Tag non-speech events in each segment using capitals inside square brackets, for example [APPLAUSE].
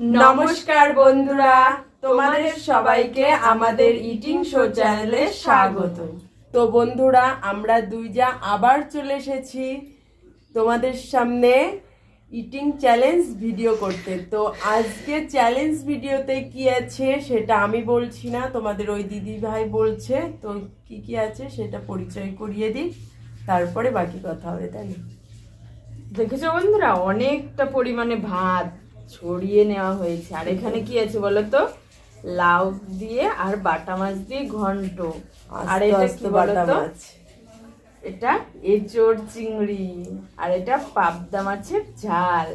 নমস্কার বন্ধুরা, তোমাদের সবাইকে আমাদের ইটিং শো চ্যানেলে স্বাগত। তো বন্ধুরা, আমরা দুইজা আবার চলে এসেছি তোমাদের সামনে ইটিং চ্যালেঞ্জ ভিডিও করতে। তো আজকে চ্যালেঞ্জ ভিডিওতে কি আছে সেটা আমি বলছি না, তোমাদের ওই দিদি ভাই বলছে, তো কি কি আছে সেটা পরিচয় করিয়ে দিই, তারপরে বাকি কথা হবে, তাই দেখেছ বন্ধুরা, অনেকটা পরিমাণে ভাত ছড়িয়ে নেওয়া হয়েছে। আর এখানে কি আছে বলো তো লাউ দিয়ে আর বাটা মাছ দিয়ে ঘন্ট। আর এটা আস্তে কি বাটা মাছ। এটা এঁচোড় চিংড়ি। আর এটা পাবদা মাছের ঝাল।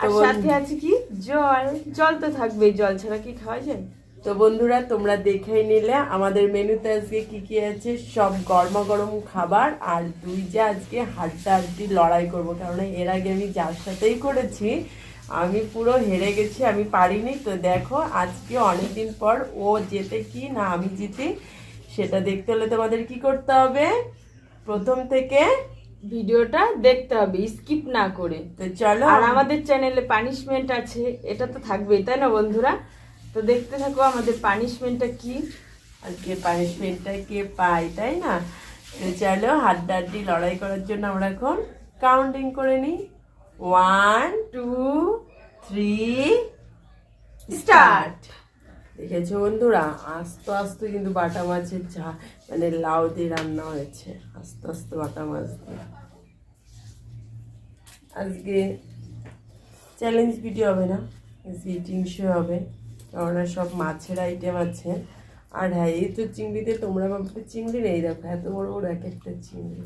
আর সাথে আছে কি? জল। জল তো থাকবেই জল ছাড়া কি খাওয়া যায়? তো বন্ধুরা তোমরা দেখেই নিলে আমাদের মেনুতে আজকে কি কি আছে। সব গরমা গরম খাবার আর দুই যে আজকে হাড্ডা হাড্ডি লড়াই করব। কারণ এর আগে আমি যার সাথেই করেছি আমি পুরো হেরে গেছি আমি পারিনি। তো দেখো আজকে অনেকদিন পর ও যেতে কি না আমি জিতি সেটা দেখতে হলে তোমাদের কি করতে হবে? প্রথম থেকে ভিডিওটা দেখতে হবে স্কিপ না করে। তো চলো। আর আমাদের চ্যানেলে পানিশমেন্ট আছে এটা তো থাকবেই তাই না বন্ধুরা? তো দেখতে থাকো আমাদের পানিশমেন্টটা কি। আজকে পানিশমেন্টটা কে পাই তাই না? তো চলো হাড্ডা হাড্ডি লড়াই করার জন্য আমরা এখন কাউন্টিং করে নিই। ওয়ান টু থ্রি স্টার্ট দেখেছ বন্ধুরা? আস্তে আস্তে কিন্তু বাটা মাছের ঝা মানে লাউ দিয়ে রান্না হয়েছে। আস্তে আস্তে বাটা মাছ দিয়ে। আজকে চ্যালেঞ্জ ভিডিও হবে না? সিটিং শো হবে। কেননা সব মাছের আইটেম আছে। আর হ্যাঁ এই তো চিংড়িতে তোমরা ভাববে চিংড়ি নেই। দেখো, এত বড় বড় এক একটা চিংড়ি।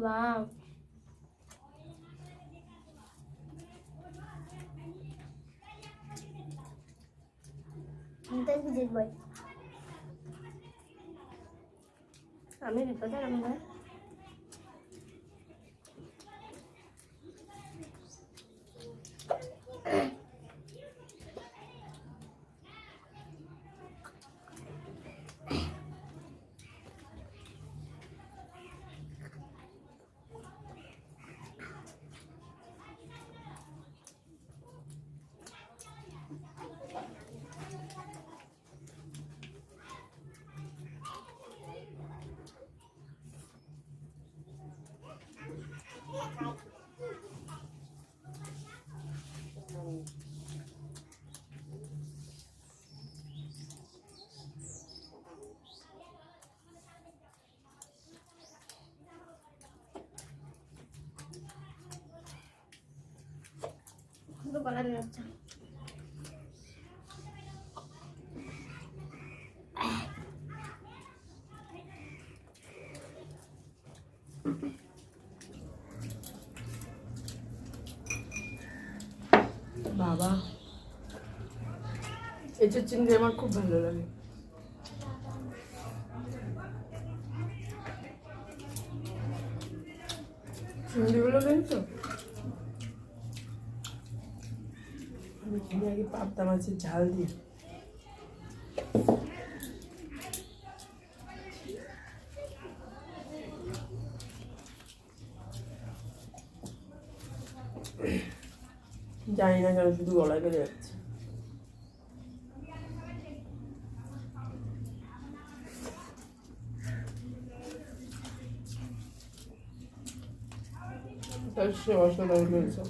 love. Thank you, boy. I'm going to put that on there. আমি ভাই তো গলা নিয়ে যাচ্ছে বাবা। এঁচোড় চিংড়ি আমার খুব ভালো লাগে। চিংড়িগুলো তো আমি কিনে আগে পাবদা মাছের ঝাল দিয়ে। জানি না কেন শুধু গলায় বেড়ে যাচ্ছে। অসুবিধা হয়েছে।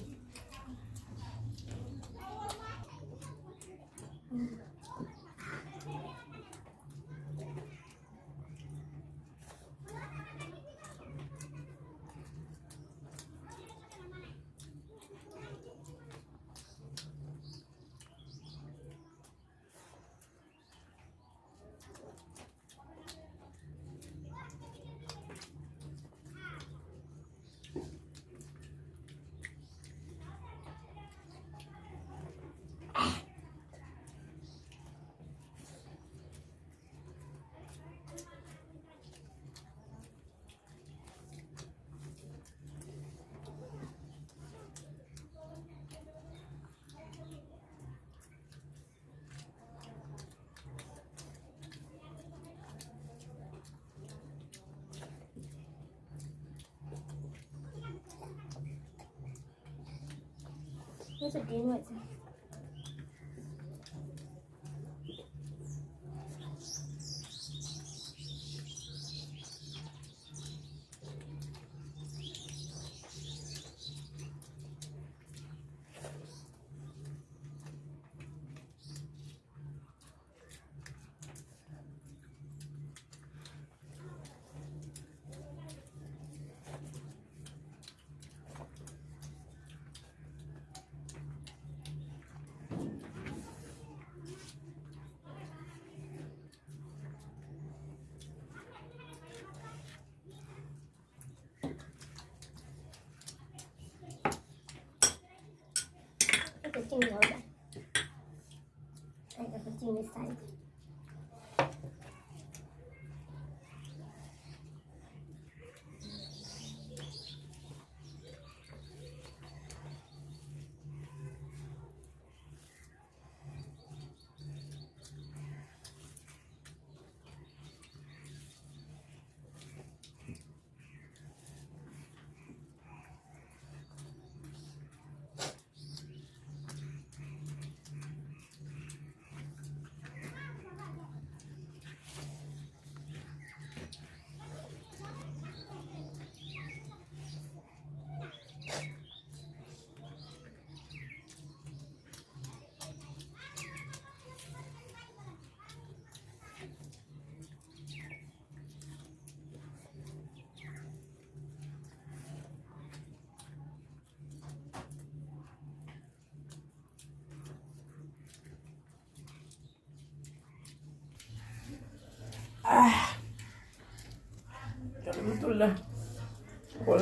ডিম হয়েছে একটা চিংড়ি হবে এই দেখো চিংড়ির সাইজ চলো তুললে গলা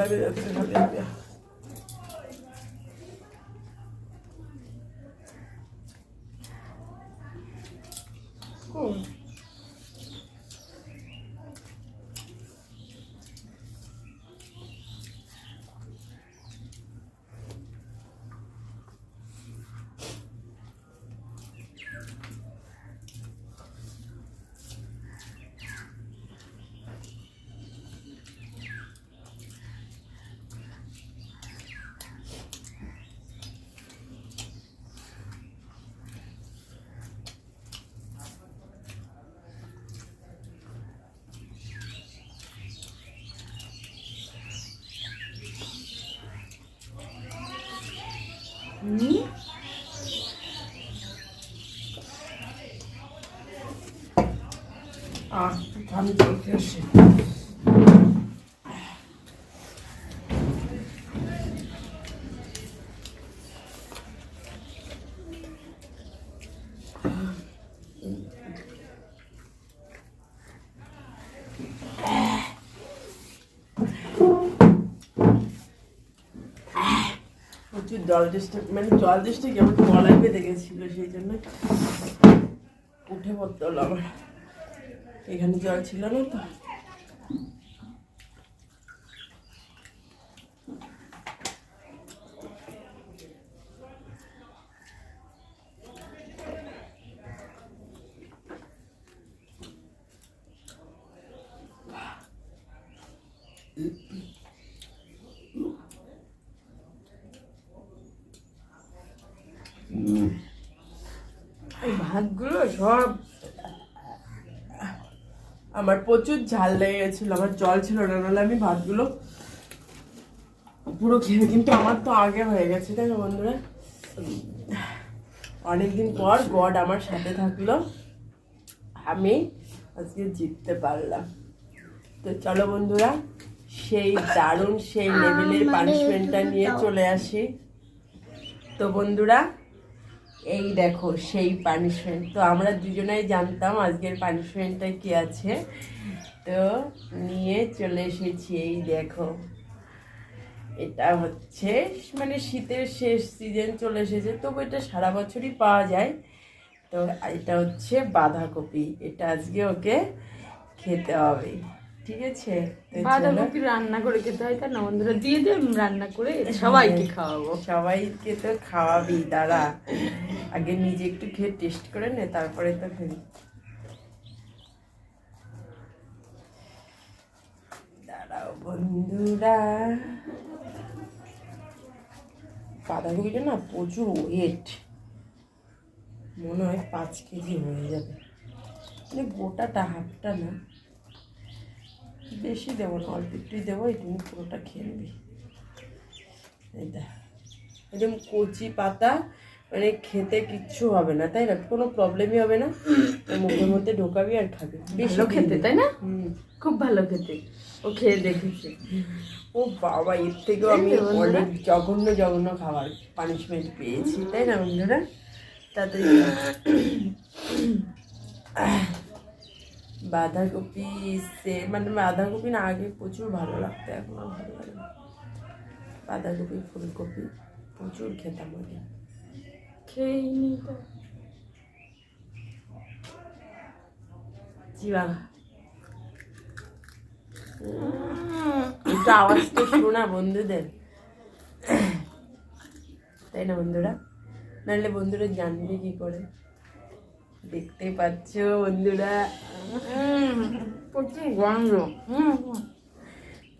দিয়ে যাচ্ছে খালি একটা। হুম। আমি চলতে আসি প্রচুর জল দৃষ্টি মানে জল দৃষ্টি কেমন গলায় বেঁধে গেছিল সেই জন্য উঠে পড়তে হলো আমার। এখানে জল ছিল না তো। ভাতগুলো সব আমার প্রচুর ঝাল লেগে গেছিল আমার জল ছিল না নাহলে আমি ভাতগুলো পুরো খেয়ে কিন্তু আমার তো আগে হয়ে গেছে তাই না বন্ধুরা? অনেকদিন পর গড আমার সাথে থাকল আমি আজকে জিততে পারলাম। তো চলো বন্ধুরা সেই দারুণ সেই লেভেলের পানিশমেন্টটা নিয়ে চলে আসি। তো বন্ধুরা এই দেখো সেই পানিশমেন্ট তো আমরা দুজনেই জানতাম আজকের পানিশমেন্টটা কি আছে। তো নিয়ে চলে এসেছি এই দেখো। এটা হচ্ছে মানে শীতের শেষ সিজন চলে এসেছে তবু এটা সারা বছরই পাওয়া যায়। তো এটা হচ্ছে বাঁধাকপি এটা আজকে ওকে খেতে হবে। ঠিক আছে? বাঁধাকপি রান্না করে খেতে হয় তাই না বন্ধুরা দিয়ে দে আমি রান্না করে সবাইকে খাওয়াবো। সবাইকে তো খাওয়াবি দাঁড়া। আগে নিজে একটু খেয়ে টেস্ট করে নে, তারপরে তো খাবি দাঁড়াও বন্ধুরা। বাঁধাকপিটা না প্রচুর ওয়েট মনে হয় পাঁচ কেজি হয়ে যাবে। মানে গোটাটা, হাফটা না। বেশি দেবো না, অল্প একটুই দেবো একটু পুরোটা খেয়ে নিবি। দেখ একদম কচি পাতা মানে খেতে কিচ্ছু হবে না তাই না? কোনো প্রবলেমই হবে না। মুখের মধ্যে ঢোকাবি আর খাবি। ভালো খেতে তাই না? খুব ভালো খেতে। ও খেয়ে দেখেছে। ও বাবা এর থেকেও আমি। অনেক জঘন্য জঘন্য খাবার পানিশমেন্ট পেয়েছি তাই না বন্ধুরা? তাতে [COUGHS] বাঁধাকপি সে মানে বাঁধাকপি না আগে প্রচুর ভালো লাগতো এখন আর ভালো লাগে বাঁধাকপি ফুলকপি প্রচুর খেতাম আগে। খেয়েই জিবা একটু আওয়াজটা শোনা বন্ধুদের তাই না বন্ধুরা নাহলে বন্ধুরা জানবে কি করে দেখতেই পাচ্ছ বন্ধুরা প্রচুর গন্ধ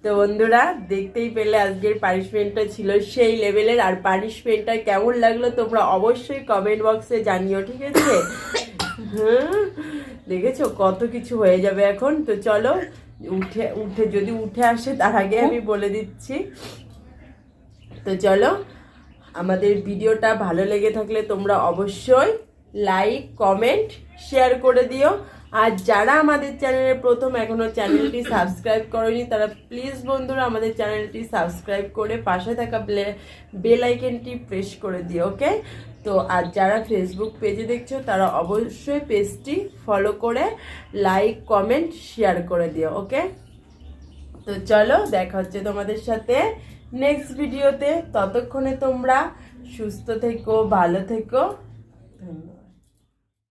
তো বন্ধুরা, দেখতেই পেলে আজকের পানিশমেন্টটা ছিল সেই লেভেলের আর পানিশমেন্টটা কেমন লাগল তোমরা অবশ্যই কমেন্ট বক্সে জানিও, ঠিক আছে? হ্যাঁ দেখেছ? কত কিছু হয়ে যাবে এখন। তো চলো, উঠে উঠে, যদি উঠে আসে তার আগে আমি বলে দিচ্ছি। তো চলো, আমাদের ভিডিওটা ভালো লেগে থাকলে তোমরা অবশ্যই লাইক কমেন্ট শেয়ার করে দিও। আর যারা আমাদের চ্যানেলে প্রথম এখনও চ্যানেলটি [COUGHS] সাবস্ক্রাইব করেনি তারা প্লিজ বন্ধুরা আমাদের চ্যানেলটি সাবস্ক্রাইব করে পাশে থাকা বেল আইকনটি প্রেস করে দিও ওকে তো আর যারা ফেসবুক পেজে দেখছ তারা অবশ্যই পেজটি ফলো করে লাইক কমেন্ট শেয়ার করে দিও ওকে তো চলো দেখা হচ্ছে তোমাদের সাথে নেক্সট ভিডিওতে ততক্ষণে তোমরা সুস্থ থেকো ভালো থেকো। ধন্যবাদ।